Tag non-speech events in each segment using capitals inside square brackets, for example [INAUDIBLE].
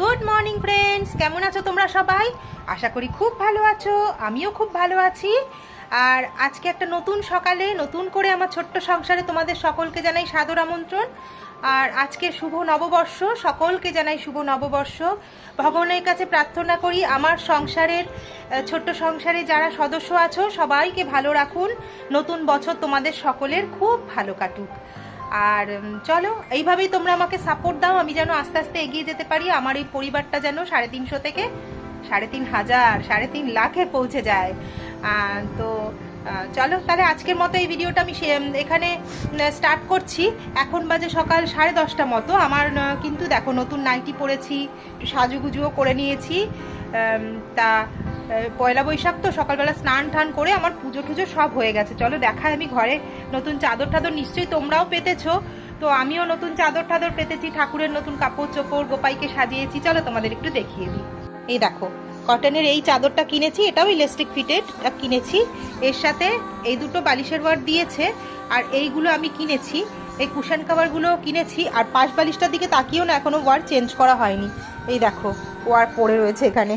Good morning friends কেমন আছো তোমরা সবাই? আশা করি খুব ভালো আছো, আমিও খুব ভালো আছি। আর আজকে একটা নতুন সকালে, নতুন করে আমার ছোট্ট সংসারে তোমাদের সকলকে জানাই সাদর আমন্ত্রণ। আর আজকে শুভ নববর্ষ, সকলকে জানাই শুভ নববর্ষ। ভগবানের কাছে প্রার্থনা করি আমার সংসারের ছোট্ট সংসারে যারা সদস্য আছো, সবাইকে ভালো রাখুন। নতুন বছর তোমাদের সকলের খুব ভালো কাটুক। আর চলো, এইভাবেই তোমরা আমাকে সাপোর্ট দাও, আমি যেন আস্তে আস্তে এগিয়ে যেতে পারি, আমার এই পরিবারটা যেন সাড়ে তিনশো থেকে সাড়ে তিন হাজার, সাড়ে তিন লাখে পৌঁছে যায়। তো চলো, তাহলে আজকের মতো এই ভিডিওটা আমি এখানে স্টার্ট করছি। এখন বাজে সকাল সাড়ে দশটা মতো, আমার কিন্তু দেখো, নতুন নাইটি পরেছি, একটু সাজুগুজুও করে নিয়েছি। তা পয়লা বৈশাখ তো সকালবেলা স্নান টান করে আমার পুজো টুজো সব হয়ে গেছে। চলো দেখায় আমি ঘরে। নতুন চাদর টাদর নিশ্চয়ই তোমরাও পেতেছো। তো আমিও নতুন চাদর টাদর পেতেছি, ঠাকুরের নতুন কাপড় চোপড়, গোপাইকে সাজিয়েছি। চলো তোমাদের একটু দেখিয়ে দিই। এই দেখো কটনের এই চাদরটা কিনেছি, এটাও ইলাস্টিক ফিটেড কিনেছি। এর সাথে এই দুটো বালিশের ওয়ার দিয়েছে, আর এইগুলো আমি কিনেছি। এই কুশন কাভারগুলো কিনেছি, আর পাশ বালিশটার দিকে তাকিয়েও না এখনও ওয়ার চেঞ্জ করা হয়নি। এই দেখো ওয়ার পড়ে রয়েছে এখানে।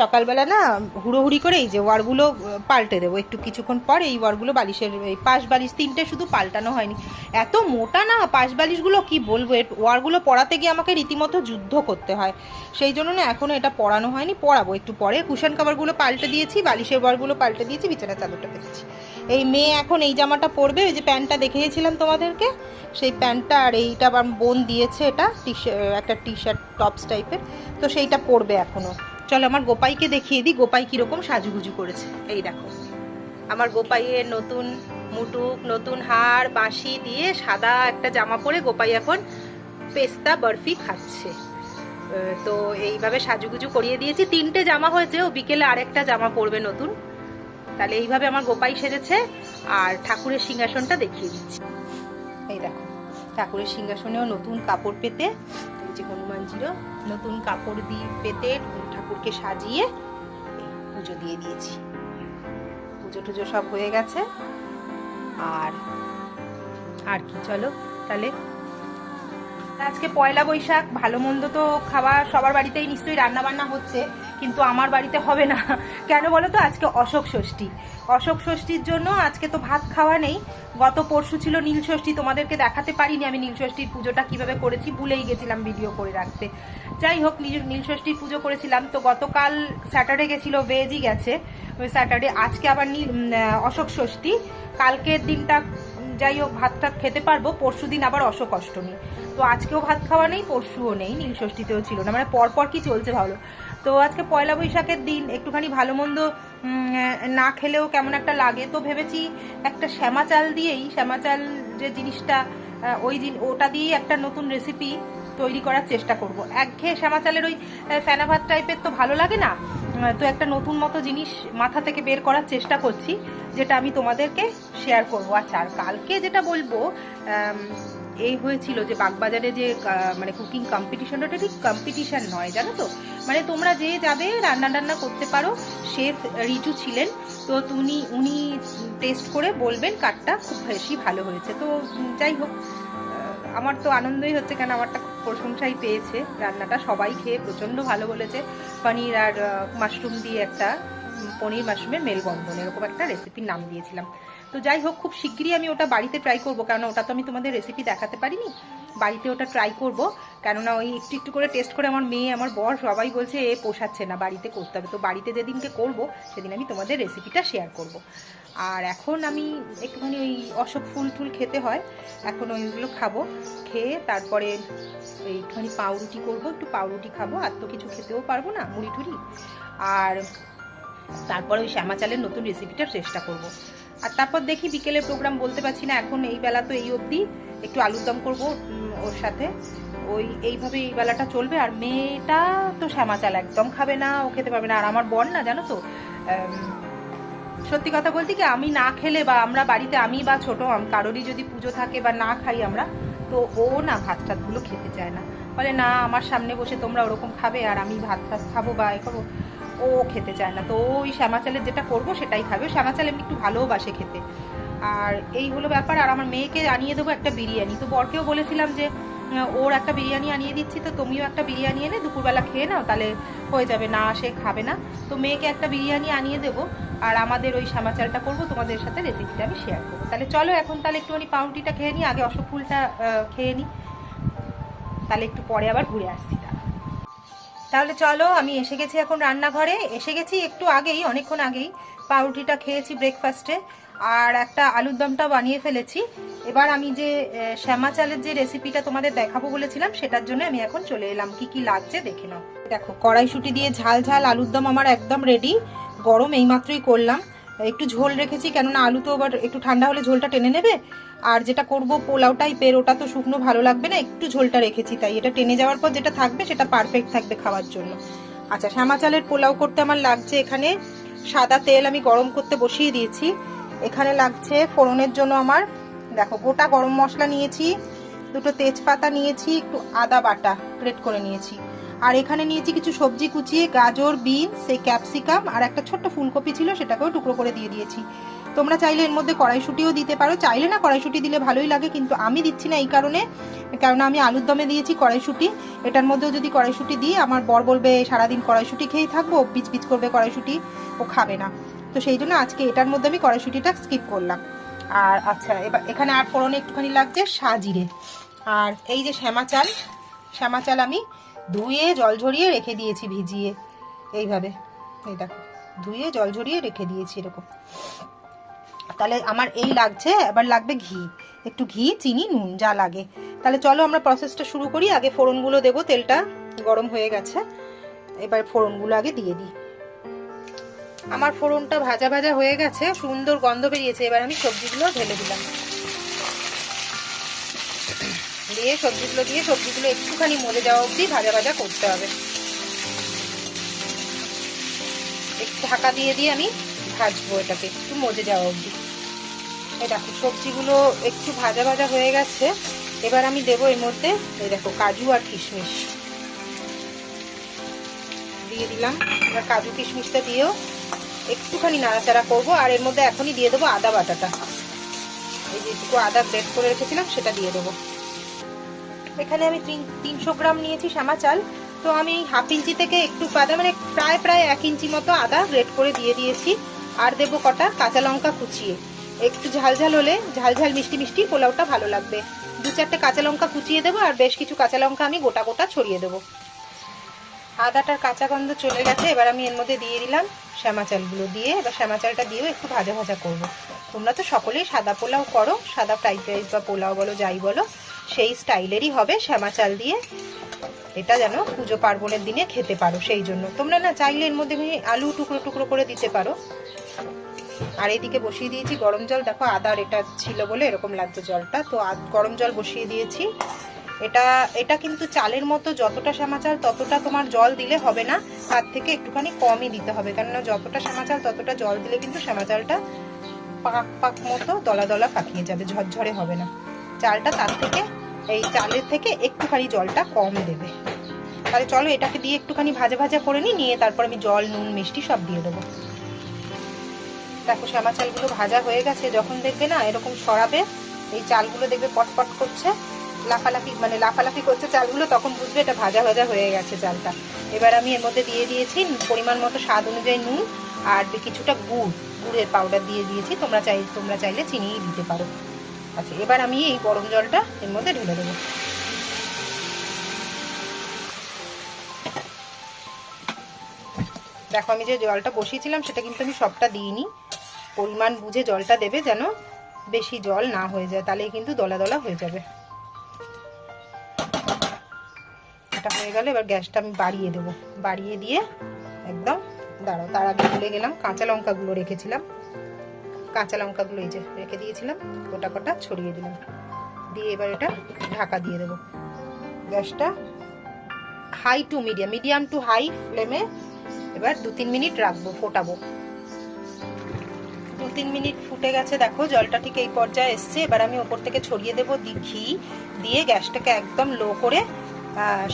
সকালবেলা না হুড়োহুড়ি করে এই যে ওয়ারগুলো পাল্টে দেবো। একটু কিছুক্ষণ পরে এই ওয়ারগুলো বালিশের, এই পাশ বালিশ তিনটে শুধু পাল্টানো হয়নি। এত মোটা না পাশ বালিশগুলো, কি বলব? এর ওয়ারগুলো পড়াতে গিয়ে আমাকে রীতিমতো যুদ্ধ করতে হয়। সেই জন্য না এখনও এটা পড়ানো হয়নি, পড়াবো একটু পরে। কুশন কাভারগুলো পাল্টে দিয়েছি, বালিশের ওয়ারগুলো পাল্টে দিয়েছি বিছানা চাদরটা পেতেছি। এই মেয়ে এখন এই জামাটা পরবে, ওই যে প্যান্টটা দেখিয়েছিলাম তোমাদেরকে? সেই প্যান্টটা আর এইটা আবার বোন দিয়েছে এটা টি একটা টি শার্ট টপস টাইপের। তো সেইটা পরবে এখনও। চলো আমার গোপাইকে দেখিয়ে দিই, গোপাই কীরকম সাজুগুজু করেছে। এই দেখো। আমার গোপাইয়ের নতুন মুটুক, নতুন হার, বাঁশি দিয়ে সাদা একটা জামা পরে গোপাই এখন পেস্তা, বরফি খাচ্ছে। তো এইভাবে সাজুগুজু করিয়ে দিয়েছি। তিনটে জামা হয়েছে, ও বিকেলে আরেকটা জামা পরবে নতুন। তাহলে এইভাবে আমার গোপাই সেজেছে, আর ঠাকুরের সিংহাসনটা দেখিয়ে দিচ্ছি। এই দেখো, ঠাকুরের সিংহাসনেও নতুন কাপড় পেতে হনুমানজিরও নতুন কাপড় দিয়ে পেতে ঠাকুরকে সাজিয়ে পুজো দিয়ে দিয়েছি। পুজো টুজো সব হয়ে গেছে। আর আর কি, চলো, তাহলে। আজকে পয়লা বৈশাখ, ভালো মন্দ তো খাবার সবার বাড়িতেই নিশ্চয়ই রান্না বান্না হচ্ছে। কিন্তু আমার বাড়িতে হবে না। কেন বলো তো? আজকে অশোক ষষ্ঠী। অশোক ষষ্ঠীর জন্য আজকে তো ভাত খাওয়া নেই। গত পরশু ছিল নীল ষষ্ঠী, তোমাদেরকে দেখাতে পারিনি আমি নীল ষষ্ঠীর পুজোটা কীভাবে করেছি, ভুলেই গেছিলাম ভিডিও করে রাখতে। যাই হোক, নীল ষষ্ঠীর পুজো করেছিলাম। তো গতকাল স্যাটারডে গেছিল ভেজই গেছে। ওই স্যাটারডে আজকে আবার নীল অশোক ষষ্ঠী। কালকের দিনটা যাই হোক, ভাত টাত খেতে পারব। পরশু দিন আবার অশোক অষ্টমী। তো আজকেও ভাত খাওয়া নেই, পরশুও নেই, নীল ষষ্ঠীতেও ছিল না। মানে পরপর কি চলছে ভালো তো আজকে পয়লা বৈশাখের দিন, একটুখানি ভালো মন্দ না খেলেও কেমন একটা লাগে। তো ভেবেছি একটা শ্যামা চাল দিয়েই, শ্যামা চাল যে জিনিসটা ওই ওটা দিয়েই একটা নতুন রেসিপি তৈরি করার চেষ্টা করব। একঘেয়ে শ্যামা চালের ওই ফেনা ভাত টাইপের তো ভালো লাগে না? তো একটা নতুন মতো জিনিস মাথা থেকে বের করার চেষ্টা করছি, যেটা আমি তোমাদেরকে শেয়ার করব। আচ্ছা আর কালকে যেটা বলব এই হয়েছিল যে বাগবাজারে যে মানে কুকিং কম্পিটিশনটা ওটা ঠিক কম্পিটিশান নয়, জানো তো? মানে তোমরা যে যাবে রান্না টান্না করতে পারো শেফ রিচু ছিলেন, তো তুমি, উনি টেস্ট করে বলবেন কাঠটা খুব বেশি ভালো হয়েছে। তো যাই হোক আমার তো আনন্দই হচ্ছে কেন আমারটা খুব প্রশংসাই পেয়েছে। রান্নাটা সবাই খেয়ে প্রচণ্ড ভালো বলেছে। পনির আর মাশরুম দিয়ে একটা পনির মাশরুমের মেলবন্ধন, এরকম একটা রেসিপির নাম দিয়েছিলাম। তো যাই হোক, খুব শিগগিরই আমি ওটা বাড়িতে ট্রাই করব। কারণ ওটা তো আমি তোমাদের রেসিপি দেখাতে পারিনি। বাড়িতে ওটা ট্রাই করব। কেননা ওই একটু একটু করে টেস্ট করে আমার মেয়ে, আমার বর সবাই বলছে, এ, পোষাচ্ছে না, বাড়িতে করতে হবে। তো বাড়িতে যেদিনকে করব, সেদিন আমি তোমাদের রেসিপিটা শেয়ার করব। আর এখন আমি একটুখানি ওই অশোক ফুল টুল খেতে হয়। এখন ওইগুলো খাব। খেয়ে তারপরে একটুখানি পাউরুটি করব। একটু পাউরুটি খাব। আর তো কিছু খেতেও পারব না মুড়ি টুড়ি আর তারপরে ওই শ্যামা চালের নতুন রেসিপিটার চেষ্টা করব। আর তারপর দেখি বিকেলের প্রোগ্রাম বলতে পারছি না, এখন এই বেলা তো এই অবধি। একটু আলুর দম করব ওর সাথে। ওই, এইভাবে এই বেলাটা চলবে। আর মেয়েটা তো শ্যামা চাল একদম খাবে না, ও খেতে পারবে না। আর আমার বর না, জানো তো? সত্যি কথা বলতে কি, আমি না খেলে বা আমরা বাড়িতে, আমি বা ছোট কারোরই যদি পুজো থাকে বা না খাই আমরা, তো ও না ভাত টাতগুলো খেতে চায় না। বলে, না, আমার সামনে বসে তোমরা ওরকম খাবে, আর আমি ভাত টাত খাব বা এ খাব ও খেতে চায় না। তো ওই শ্যামা চালের যেটা করব সেটাই খাবে। শ্যামা চাল এমনি একটু ভালোবাসে খেতে। আর এই হলো ব্যাপার। আর আমার মেয়েকে আনিয়ে দেবো একটা বিরিয়ানি। তো বরকেও বলেছিলাম যে ওর একটা বিরিয়ানি আনিয়ে দিচ্ছি, তো তুমিও একটা বিরিয়ানি এনে দুপুরবেলা খেয়ে নাও, তাহলে হয়ে যাবে। না, সে খাবে না। তো মেয়েকে একটা বিরিয়ানি আনিয়ে দেবো। আর আমাদের ওই শ্যামা চালটা করব। তোমাদের সাথে রেসিপিটা আমি শেয়ার করব। তাহলে চলো এখন তাহলে একটুখানি পাউরুটিটা খেয়ে নিই। আগে অশোক ফুলটা খেয়ে নিই। তাহলে একটু পরে আবার ঘুরে আসছি। তাহলে চলো, আমি এসে গেছি এখন রান্নাঘরে। এসে গেছি একটু আগেই, অনেকক্ষণ আগেই। পাউরুটিটা খেয়েছি ব্রেকফাস্টে আর একটা আলুর দমটা বানিয়ে ফেলেছি। এবার আমি যে শ্যামা চালের যে রেসিপিটা তোমাদের দেখাবো বলেছিলাম, সেটার জন্য আমি এখন চলে এলাম। কি কি লাগছে দেখে নাও। দেখো, কড়াইশুটি দিয়ে ঝাল ঝাল আলুর দম আমার একদম রেডি গরম এইমাত্রই করলাম। একটু ঝোল রেখেছি, কেননা আলু তো আবার একটু ঠান্ডা হলে ঝোলটা টেনে নেবে। আর যেটা করব পোলাও টাইপের ওটা তো শুকনো ভালো লাগবে না, একটু ঝোলটা রেখেছি তাই। এটা টেনে যাওয়ার পর যেটা থাকবে সেটা পারফেক্ট থাকবে খাওয়ার জন্য। আচ্ছা শ্যামা চালের পোলাও করতে আমার লাগছে এখানে সাদা তেল আমি গরম করতে বসিয়ে দিয়েছি। এখানে লাগছে ফোড়নের জন্য আমার, দেখো, গোটা গরম মশলা নিয়েছি, দুটো তেজপাতা নিয়েছি, একটু আদা বাটা গ্রেট করে নিয়েছি। আর এখানে নিয়েছি কিছু সবজি কুচিয়ে, গাজর, বিনস সেই ক্যাপসিকাম আর একটা ছোট্ট ফুলকপি ছিল সেটাকেও টুকরো করে দিয়ে দিয়েছি। তোমরা চাইলে এর মধ্যে কড়াইশুটিও দিতে পারো। চাইলে না কড়াইশুটি দিলে ভালোই লাগে, কিন্তু আমি দিচ্ছি না এই কারণে। কেননা আমি আলুর দমে দিয়েছি কড়াইশুটি। এটার মধ্যেও যদি কড়াইশুটি দিই, আমার বর বলবে, সারাদিন কড়াইশুটি খেয়েই থাকব, পিচ পিচ করবে কড়াইশুটি। ও খাবে না। তো সেই জন্য আজকে এটার মধ্যে আমি কড়াইশুটিটা স্কিপ করলাম। আর আচ্ছা এবার এখানে আর ফোড়নে একটুখানি লাগছে সাজিরে। আর এই যে শ্যামা চাল শ্যামা চাল আমি ধুয়ে, জল ঝরিয়ে রেখে দিয়েছি ভিজিয়ে। এইভাবে, এই দেখো, ধুয়ে, জল ঝরিয়ে রেখে দিয়েছি এরকম। তাহলে আমার এই লাগছে, এবার লাগবে ঘি। একটু ঘি, চিনি, নুন, যা লাগে। তাহলে চলো আমরা প্রসেসটা শুরু করি। আগে ফোড়নগুলো দেবো, তেলটা গরম হয়ে গেছে। এবার ফোড়নগুলো আগে দিয়ে দিই। আমার ফোড়নটা ভাজা ভাজা হয়ে গেছে, সুন্দর গন্ধ বেরিয়েছে। এবার আমি সবজিগুলো ঢেলে দিলাম। দিয়ে সবজিগুলো দিয়ে সবজিগুলো একটুখানি মরে যাওয়া অবধি ভাজা ভাজা করতে হবে। একটু ঢাকা দিয়ে দিয়ে আমি ভাজবো এটাকে একটু মজে যাওয়া অবধি। এই দেখো, সবজিগুলো একটু ভাজা ভাজা হয়ে গেছে। এবার আমি দেবো এর মধ্যে, এই দেখো, কাজু আর কিশমিশ। দিয়ে দিলাম। এবার কাজু কিশমিশটা দিয়েও একটুখানি নাড়াচাড়া করব, আর এর মধ্যে এখনই দিয়ে দেবো আদা বাটাটা। এই যেটুকু আদা গ্রেট করে রেখেছিলাম, সেটা দিয়ে দেবো। এখানে আমি তিন, তিনশো গ্রাম নিয়েছি শ্যামা চাল। তো আমি হাফ ইঞ্চি থেকে একটু আদা মানে প্রায় প্রায় এক ইঞ্চি মতো আদা গ্রেট করে দিয়ে দিয়েছি। আর দেবো কটা কাঁচা লঙ্কা কুচিয়ে। একটু ঝাল ঝাল হলে ঝাল ঝাল মিষ্টি মিষ্টি পোলাওটা ভালো লাগবে। দু চারটে কাঁচা লঙ্কা কুচিয়ে দেবো আর বেশ কিছু কাঁচা লঙ্কা আমি গোটা গোটা ছড়িয়ে দেবো। আদাটার কাঁচা গন্ধ চলে গেছে, এবার আমি এর মধ্যে দিয়ে দিলাম শ্যামা চালগুলো দিয়ে। এবার শ্যামা চালটা দিয়েও একটু ভাজা ভাজা করব। তোমরা তো সকলেই সাদা পোলাও করো, সাদা ফ্রাইড রাইস বা পোলাও বলো, যাই বলো, সেই স্টাইলেরই হবে শ্যামা চাল দিয়ে। এটা যেন পুজো পার্বণের দিনে খেতে পারো, সেই জন্য। তোমরা না চাইলে এর মধ্যে আলু টুকরো টুকরো করে দিতে পারো। আর এদিকে বসিয়ে দিয়েছি গরম জল। দেখো আদার এটা ছিল বলে এরকম লাগছে জলটা। তো গরম জল বসিয়ে দিয়েছি। এটা এটা কিন্তু চালের মতো যতটা শ্যামা চাল ততটা তোমার জল দিলে হবে না। তার থেকে একটুখানি কমই দিতে হবে। কেননা যতটা শ্যামা চাল ততটা জল দিলে কিন্তু শ্যামা চালটা পাক পাক মতো দলা দলা পাকিয়ে যাবে, ঝরঝরে হবে না। চালটা তার থেকে, এই চালের থেকে একটুখানি জলটা কম দেবে। তাহলে চলো এটাকে দিয়ে একটুখানি ভাজা ভাজা করে নিয়ে তারপর আমি জল, নুন, মিষ্টি সব দিয়ে দেবো। দেখো শ্যামা চালগুলো ভাজা হয়ে গেছে, যখন দেখবে না এরকম সরাবে, এই চালগুলো দেখবে পটপট করছে, লাফালাফি মানে লাফালাফি করছে চালগুলো, তখন বুঝবে এটা ভাজা ভাজা হয়ে গেছে চালটা। এবার আমি এর মধ্যে দিয়ে দিয়েছি পরিমাণ মতো স্বাদ অনুযায়ী নুন আর কিছুটা গুড়, গুড়ের পাউডার দিয়ে দিয়েছি, তোমরা চাই, তোমরা চাইলে চিনিই দিতে পারো। আচ্ছা এবার আমি এই গরম জলটা এর মধ্যে ঢেলে দেবো। দেখো, আমি যে জলটা বসিয়েছিলাম, সেটা কিন্তু আমি সবটা দিইনি। পরিমাণ বুঝে জলটা দেবে যেন বেশি জল না হয়ে যায় তাহলে কিন্তু দলা দলা হয়ে যাবে। এটা হয়ে গেলে, এবার গ্যাসটা আমি বাড়িয়ে দেবো। বাড়িয়ে দিয়ে একদম, দাঁড়াও, তার আগে ভুলে গেলাম কাঁচা লঙ্কাগুলো রেখেছিলাম। কাঁচা লঙ্কাগুলো এই যে রেখে দিয়েছিলাম, গোটা গোটা ছড়িয়ে দিলাম। দিয়ে এবার এটা ঢাকা দিয়ে দেবো। গ্যাসটা high to medium medium to high ফ্লেমে এবার দু তিন মিনিট রাখব, ফোটাবো। তিন মিনিট ফুটে গেছে, দেখো, জলটা ঠিক এই পর্যায়ে এসছে। এবার আমি ওপর থেকে ছড়িয়ে দেবো ঘি, দিয়ে গ্যাসটাকে একদম লো করে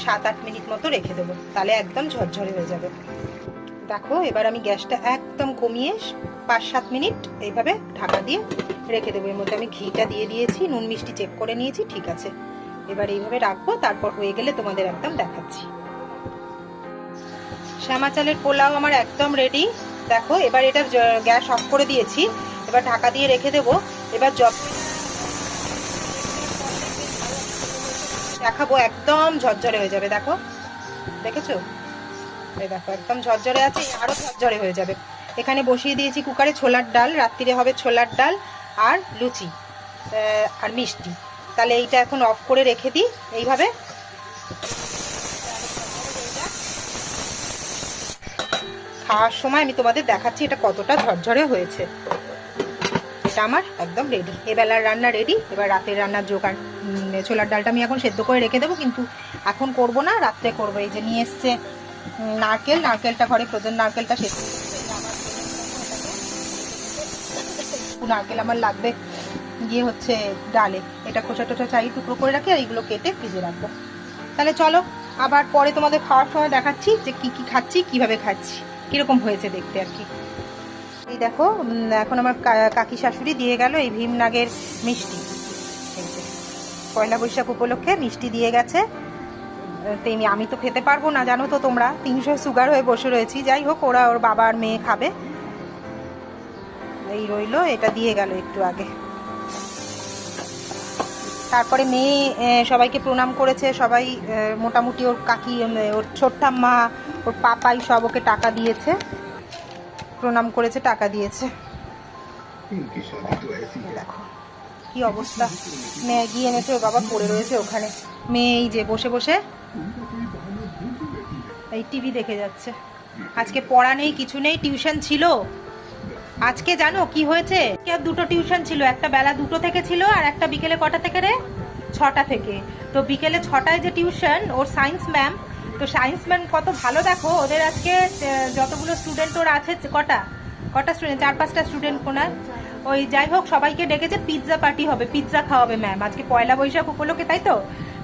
সাত আট মিনিট মতো রেখে দেবো। তাহলে একদম ঝরঝরে হয়ে যাবে। দেখো, এবার আমি গ্যাসটা একদম কমিয়ে পাঁচ সাত মিনিট এইভাবে ঢাকা দিয়ে রেখে দেবো। এর মধ্যে আমি ঘিটা দিয়ে দিয়েছি, নুন মিষ্টি চেক করে নিয়েছি, ঠিক আছে। এবার এইভাবে রাখব, তারপর হয়ে গেলে তোমাদের একদম দেখাচ্ছি। শ্যামা চালের পোলাও আমার একদম রেডি দেখো, এবার এটা গ্যাস অফ করে দিয়েছি। এবার ঢাকা দিয়ে রেখে দেবো। এবার জব দেখাবো, একদম ঝরঝরে হয়ে যাবে, দেখো। দেখেছ? এই দেখো, একদম ঝরঝরে আছে আরও ঝরঝরে হয়ে যাবে। এখানে বসিয়ে দিয়েছি কুকারে ছোলার ডাল, রাত্রিরে হবে ছোলার ডাল আর লুচি আর মিষ্টি। তাহলে এইটা এখন অফ করে রেখে দিই, এইভাবে। খাওয়ার সময় আমি তোমাদের দেখাচ্ছি এটা কতটা ঝরঝরে হয়েছে। এটা আমার একদম রেডি এবেলার রান্না রেডি এবার রাতের রান্নার জোগাড়। ছোলার ডালটা আমি এখন সেদ্ধ করে রেখে দেবো, কিন্তু এখন করব না, রাত্রে করব। এই যে নিয়ে এসছে নারকেল, নারকেলটা ঘরে ফ্রোজেন নারকেলটা সেদ্ধ নারকেল আমার লাগবে গিয়ে হচ্ছে ডালে। এটা খোসা টোসা চাই টুকরো করে রাখি আর এগুলো কেটে ফ্রিজে রাখব। তাহলে চলো, আবার পরে তোমাদের খাওয়ার সময় দেখাচ্ছি যে কি কি খাচ্ছি, কীভাবে খাচ্ছি। কীরকম হয়েছে দেখতে আর কি? এই দেখো এখন আমার কাকি শাশুড়ি দিয়ে গেল এই ভীম নাগের মিষ্টি পয়লা বৈশাখ উপলক্ষে মিষ্টি দিয়ে গেছে। তেমনি আমি- তো খেতে পারব না, জানো তো তোমরা। তিনশো সুগার হয়ে বসে রয়েছি। যাই হোক, ওরা ওর বাবা আর মেয়ে খাবে। এই রইল, এটা দিয়ে গেল একটু আগে। তারপরে মেয়ে সবাইকে প্রণাম করেছে। সবাই মোটামুটি ওর কাকি ওর ছোট্টাম্মা ওর পাপাই সব ওকে টাকা দিয়েছে। প্রণাম করেছে, টাকা দিয়েছে। দেখো, কি অবস্থা। ম্যাগি এনেছে ও বাবা পড়ে রয়েছে ওখানে। মেয়ে এই যে, বসে বসে। এই টিভি দেখে যাচ্ছে। আজকে পড়া নেই, কিছু নেই, টিউশন ছিল। আজকে জানো কি হয়েছে? আর দুটো টিউশন ছিল, একটা বেলা দুটো থেকে ছিল আর একটা বিকেলে কটা থেকে রে? ছটা থেকে। তো বিকেলে ছটায় যে টিউশন, ওর সায়েন্স ম্যাম তো সায়েন্স ম্যাম কত ভালো দেখো, ওদের আজকে যতগুলো স্টুডেন্ট ওর আছে, কটা? কটা স্টুডেন্ট চার, পাঁচটা স্টুডেন্ট কোনার ওই যাই হোক, সবাইকে ডেকেছে পিৎজা পার্টি হবে পিৎজা খাওয়াবে ম্যাম আজকে পয়লা বৈশাখ উপলক্ষে, তাই তো?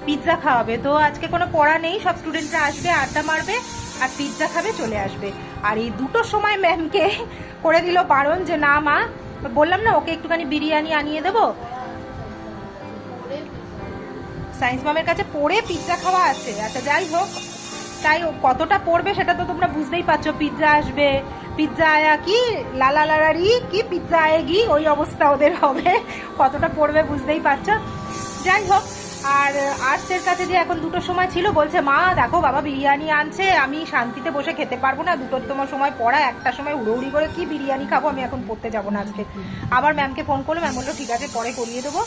পিৎজা খাওয়াবে। তো আজকে কোনো পড়া নেই, সব স্টুডেন্টরা আসবে, আড্ডা মারবে, আর পিৎজা খাবে, চলে আসবে। আর এই দুটোর সময় ম্যামকে করে দিল বারণ যে, না মা, বললাম না, ওকে একটুখানি বিরিয়ানি আনিয়ে দেবো? সায়েন্স ম্যামের কাছে পড়ে পিৎজা খাওয়া আছে। আচ্ছা যাই হোক তাই কতটা পড়বে সেটা তো তোমরা বুঝতেই পারছ। পিৎজা আসবে। পিৎজা আয়া কি? লালা লালারি? কি পিৎজা আয়েগি ওই অবস্থা ওদের হবে। কতটা পড়বে বুঝতেই পারছ। যাই হোক, আর আর্টসের কাছে যে এখন দুটোর সময় ছিল, বলছে, মা, দেখো, বাবা বিরিয়ানি আনছে। আমি শান্তিতে বসে খেতে পারব না। দুটোর তোমার সময় পড়া। একটা সময় উড়ৌড়ি করে কি বিরিয়ানি খাব? আমি এখন পড়তে যাব না আজকে। আবার ম্যামকে ফোন করল। ম্যাম বলল, ঠিক আছে, পরে করিয়ে দেবো।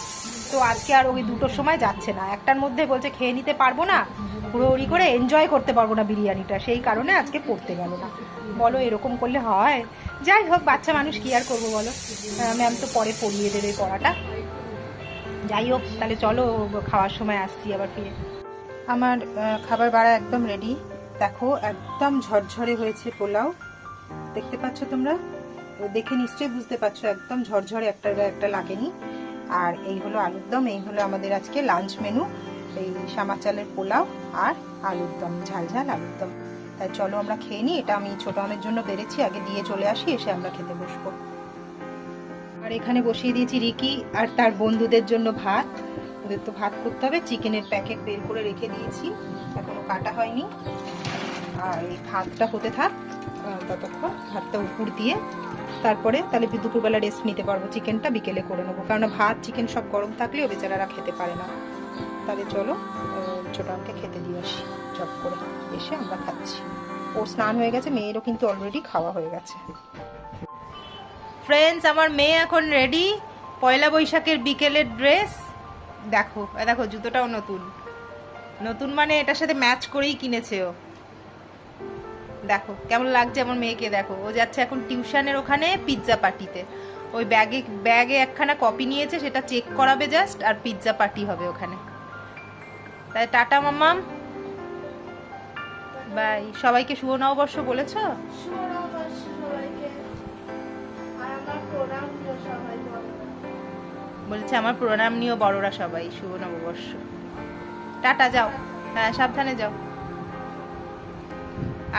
তো আজকে আর ওই দুটোর সময় যাচ্ছে না। একটার মধ্যে বলছে খেয়ে নিতে পারব না, হুড়োহুড়ি করে এনজয় করতে পারব না বিরিয়ানিটা। সেই কারণে আজকে পড়তে গেল না। বলো, এরকম করলে হয়? যাই হোক, বাচ্চা মানুষ কি আর করব বলো? ম্যাম তো পরে পড়িয়ে দেবে পড়াটা। যাই হোক, তাহলে চলো, খাওয়ার সময় আসছি আবার ফিরে। আমার খাবার বাড়া একদম রেডি দেখো, একদম ঝরঝরে হয়েছে পোলাও। দেখতে পাচ্ছ তোমরা? দেখে নিশ্চয়ই বুঝতে পারছ, একদম ঝরঝরে একটা একটা লাগেনি। আর এই হলো আলুর দম, এই হলো আমাদের আজকে লাঞ্চ মেনু এই সামা চালের পোলাও আর আলুর দম, ঝাল ঝাল আলুর দম। তাই চলো আমরা খেয়ে নিই, এটা আমি ছোট আমের জন্য বেড়েছি, আগে দিয়ে চলে আসি, এসে আমরা খেতে বসবো। আর এখানে বসিয়ে দিয়েছি রিকি আর তার বন্ধুদের জন্য ভাত। ওদের তো ভাত করতে হবে, চিকেনের প্যাকেট বের করে রেখে দিয়েছি, এখনও কাটা হয়নি। আর এই ভাতটা হতে থাক ততক্ষণ ভাতটা উপর দিয়ে তারপরে তাহলে দুপুরবেলা রেস্ট নিতে পারব। চিকেনটা বিকেলে করে নেব। কারণ ভাত চিকেন সব গরম থাকলেও বেচারারা খেতে পারে না। তাহলে চলো আহ, ছোট খেতে দিয়ে আসি চট করে। এসে আমরা খাচ্ছি। ও স্নান হয়ে গেছে মেয়েরও কিন্তু অলরেডি খাওয়া হয়ে গেছে। ফ্রেন্ডস আমার মেয়ে এখন রেডি পয়লা বৈশাখের বিকেলের ড্রেস দেখো দেখো জুতোটাও নতুন। নতুন মানে এটার সাথে ম্যাচ করেই কিনেছে ও। দেখো কেমন লাগছে আমার মেয়েকে দেখো। ও যাচ্ছে এখন টিউশনের ওখানে পিৎজা পার্টিতে ওই ব্যাগে ব্যাগে একখানা কপি নিয়েছে সেটা চেক করাবে জাস্ট আর পিৎজা পার্টি হবে ওখানে। তাই টাটা মাম্মাম। বাই। সবাইকে শুভ নববর্ষ বলেছ? বলছে আমার প্রণাম নিও বড়রা সবাই। শুভ নববর্ষ। টাটা যাও। হ্যাঁ সাবধানে যাও।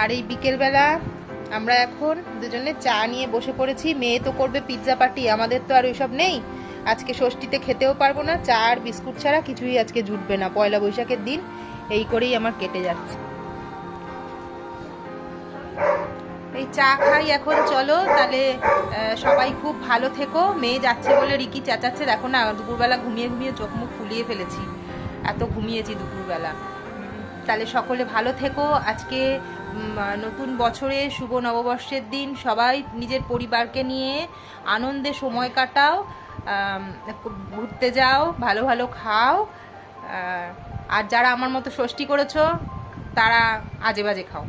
আর এই বিকেলবেলা আমরা এখন দুজনে চা নিয়ে বসে পড়েছি। মেয়ে তো করবে পিৎজা পার্টি আমাদের তো আর ওইসব নেই। আজকে ষষ্ঠীতে খেতেও পারব না, চা আর বিস্কুট ছাড়া কিছুই আজকে জুটবে না। পয়লা বৈশাখের দিন এই করেই আমার কেটে যাচ্ছে। এই চা খাই এখন, চলো। তাহলে সবাই খুব ভালো থেকো। মেয়ে যাচ্ছে বলে রিকি চেঁচাচ্ছে। দেখো না, দুপুরবেলা ঘুমিয়ে ঘুমিয়ে চোখ মুখ ফুলিয়ে ফেলেছি। এত ঘুমিয়েছি দুপুরবেলা। তাহলে সকলে ভালো থেকো। আজকে নতুন বছরে শুভ নববর্ষের দিন। সবাই নিজের পরিবারকে নিয়ে আনন্দে সময় কাটাও ঘুরতে যাও, ভালো ভালো খাও। আর যারা আমার মতো ষষ্ঠী করেছ, তারা আজে বাজে খাও।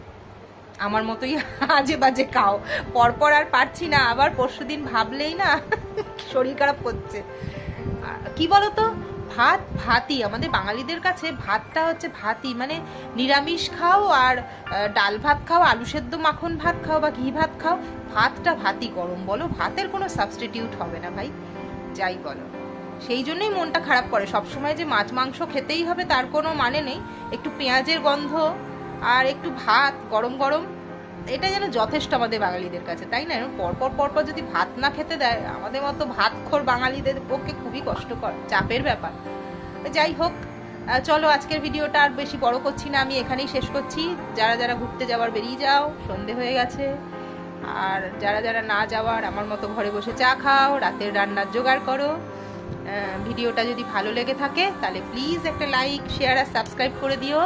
আমার মতোই [LAUGHS] আজে বাজে খাও। পরপর আর পারছি না। আবার পরশু দিন ভাবলেই না, [LAUGHS] শরীর খারাপ করছে। কি বলতো? ভাত, ভাতই। আমাদের বাঙালিদের কাছে ভাতটা হচ্ছে ভাতই। মানে নিরামিষ খাও আর ডাল ভাত খাও, আলু সেদ্ধ মাখন ভাত খাও বা ঘি ভাত খাও, ভাতটা ভাতই গরম বলো। ভাতের কোনো সাবস্টিটিউট হবে না ভাই, যাই বলো। সেই জন্যই মনটা খারাপ করে। সবসময় যে মাছ, মাংস খেতেই হবে তার কোনো মানে নেই। একটু পেঁয়াজের গন্ধ আর একটু ভাত, গরম গরম। এটা যেন যথেষ্ট আমাদের বাঙালিদের কাছে, তাই না? পরপর পরপর যদি ভাত না খেতে দেয়, আমাদের মতো ভাতখোর বাঙালিদের পক্ষে খুবই কষ্টকর, চাপের ব্যাপার। যাই হোক চলো আজকের ভিডিওটা আর বেশি বড় করছি না, আমি এখানেই শেষ করছি। যারা যারা ঘুরতে যাওয়ার বেরিয়ে যাও, সন্ধে হয়ে গেছে। আর যারা যারা না যাওয়ার, আমার মতো ঘরে বসে চা খাও, রাতের রান্নার জোগাড় করো। ভিডিওটা যদি ভালো লেগে থাকে, তাহলে প্লিজ একটা লাইক শেয়ার আর সাবস্ক্রাইব করে দিও।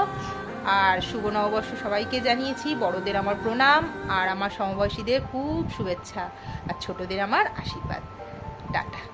আর শুভ নববর্ষ সবাইকে জানিয়েছি। বড়দের আমার প্রণাম আর আমার সমবয়সীদের খুব শুভেচ্ছা। আর ছোটদের আমার আশীর্বাদ। টাটা।